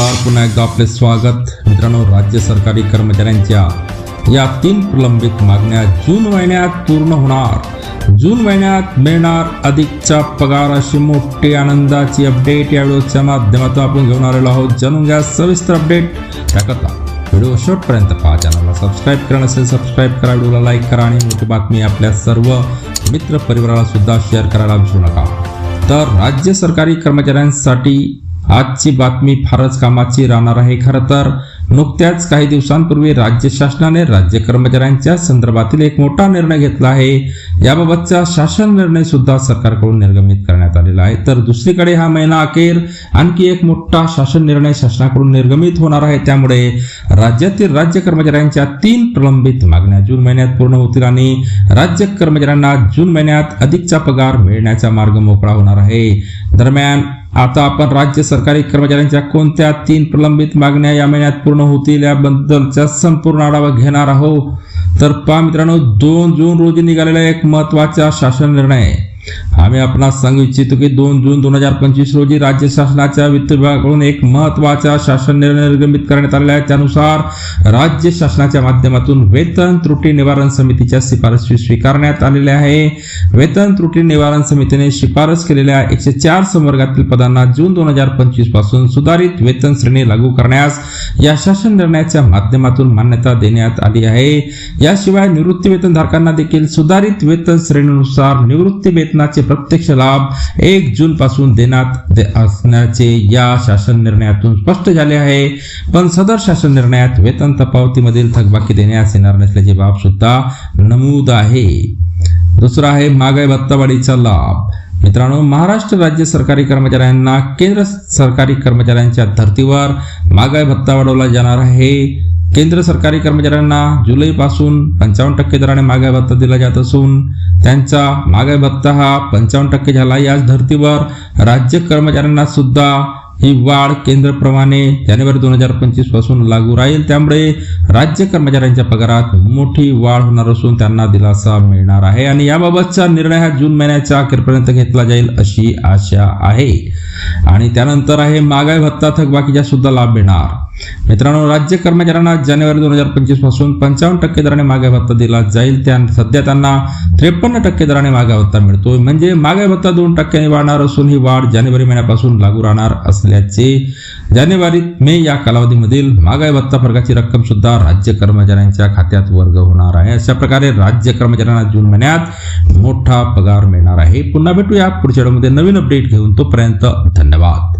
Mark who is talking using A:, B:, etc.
A: नमस्कार पुन्हा एकदा आपले स्वागत. मित्रांनो राज्य सरकारी कर्मचाऱ्यांच्या या तीन प्रलंबित मागण्या जून महिन्यात पूर्ण होणार. जून महिन्यात मिळणार अधिकचा पगार अशी मोठी आनंदाची अपडेट या व्हिडिओच्या माध्यमातून आपण घेऊन आलेलो आहोत. जाणून घ्या सविस्तर अपडेट त्याकरता व्हिडिओ शेवटपर्यंत पहा. चॅनलला सबस्क्राईब करा नसेल सबस्क्राईब करा. व्हिडिओला लाईक करा आणि मोठी बातमी आपल्या सर्व मित्र परिवाराला सुद्धा शेअर करायला विसरू नका. तर राज्य सरकारी कर्मचाऱ्यांसाठी आजची बातमी फारच कामाची राहणार आहे. खरं तर नुकत्याच काही दिवसांपूर्वी राज्य शासनाने राज्य कर्मचाऱ्यांच्या संदर्भातील एक मोठा निर्णय घेतला आहे. याबाबतचा शासन निर्णय सुद्धा सरकारकडून निर्गमित करण्यात आलेला आहे. तर दुसरीकडे हा महिना अखेर आणखी एक मोठा शासन निर्णय शासनाकडून निर्गमित होणार आहे. त्यामुळे राज्यातील राज्य कर्मचाऱ्यांच्या तीन प्रलंबित मागण्या जून महिन्यात पूर्ण होतील आणि राज्य कर्मचाऱ्यांना जून महिन्यात अधिकचा पगार मिळण्याचा मार्ग मोकळा होणार आहे. दरम्यान आता आपण राज्य सरकारी कर्मचाऱ्यांच्या कोणत्या तीन प्रलंबित मागण्या या महिन्यात पूर्ण होतील. याबद्दलचा संपूर्ण आढावा घेणार आहोत. तर पहा मित्रांनो दोन जून रोजी निघालेला एक महत्त्वाचा शासन निर्णय. आम्ही आपणास सांगू इच्छितो की दोन जून दोन हजार पंचवीस रोजी राज्य शासनाच्या वित्त विभागाकडून एक महत्त्वाचा शासन निर्णय निर्गमित करण्यात आलेला आहे. त्यानुसार राज्य शासनाच्या माध्यमातून वेतन त्रुटी निवारण समितीच्या शिफारशी स्वीकारण्यात आलेल्या आहे. वेतन त्रुटी निवारण समितीने शिफारस केलेल्या एकशे चार संवर्गातील पदांना जून दोन हजार पंचवीसपासून सुधारित वेतन श्रेणी लागू करण्यास या शासन निर्णयाच्या माध्यमातून मान्यता देण्यात आली आहे. याशिवाय निवृत्ती वेतनधारकांना देखील सुधारित वेतन श्रेणीनुसार निवृत्ती वेतन वेतनाचे प्रत्यक्ष लाभ एक जून पासून देण्यात दे- असण्याचे या शासन निर्णयातून स्पष्ट झाले आहे. पण सदर शासन निर्णयात वेतन तफावतीमधील थकबाकी देण्यास येणार नसल्याची बाब सुद्धा नमूद आहे. दुसरा आहे महागाई भत्तावाढीचा लाभ. मित्रांनो महाराष्ट्र राज्य सरकारी कर्मचाऱ्यांना केंद्र सरकारी कर्मचाऱ्यांच्या धर्तीवर महागाई भत्ता वाढवला जाणार आहे. केंद्र सरकारी कर्मचाऱ्यांना जुलैपासून पंचावन्न टक्के दराने महागाई भत्ता दिला जात असून त्यांचा महागाई भत्ता हा पंचावन्न टक्के झाला. याच धर्तीवर राज्य कर्मचाऱ्यांना सुद्धा ही वाढ केंद्रप्रमाणे जानेवारी दोन हजार पंचवीसपासून लागू राहील. त्यामुळे राज्य कर्मचाऱ्यांच्या पगारात मोठी वाढ होणार असून त्यांना दिलासा मिळणार आहे. आणि याबाबतचा निर्णय हा जून महिन्याच्या अखेरपर्यंत घेतला जाईल अशी आशा आहे. आणि त्यानंतर आहे महागाई भत्ता थकबाकीचा सुद्धा लाभ मिळणार. मित्रांनो राज्य कर्मचाऱ्यांना जानेवारी दोन हजार पंचवीसपासून पंचावन्न टक्के दराने मागे भत्ता दिला जाईल. त्या सध्या त्यांना त्रेपन्न टक्के दराने मागे भत्ता मिळतोय. म्हणजे मागे भत्ता दोन टक्क्यांनी वाढणार असून ही वाढ जानेवारी महिन्यापासून लागू राहणार असल्याचे जानेवारी मे या कालावधीमधील मागाई भत्ता फरकाची रक्कम सुद्धा राज्य कर्मचाऱ्यांच्या खात्यात वर्ग होणार आहे. अशा प्रकारे राज्य कर्मचाऱ्यांना जून महिन्यात मोठा पगार मिळणार आहे. पुन्हा भेटूया पुढच्या व्हिडिओमध्ये. नवीन अपडेट घेऊन तोपर्यंत धन्यवाद.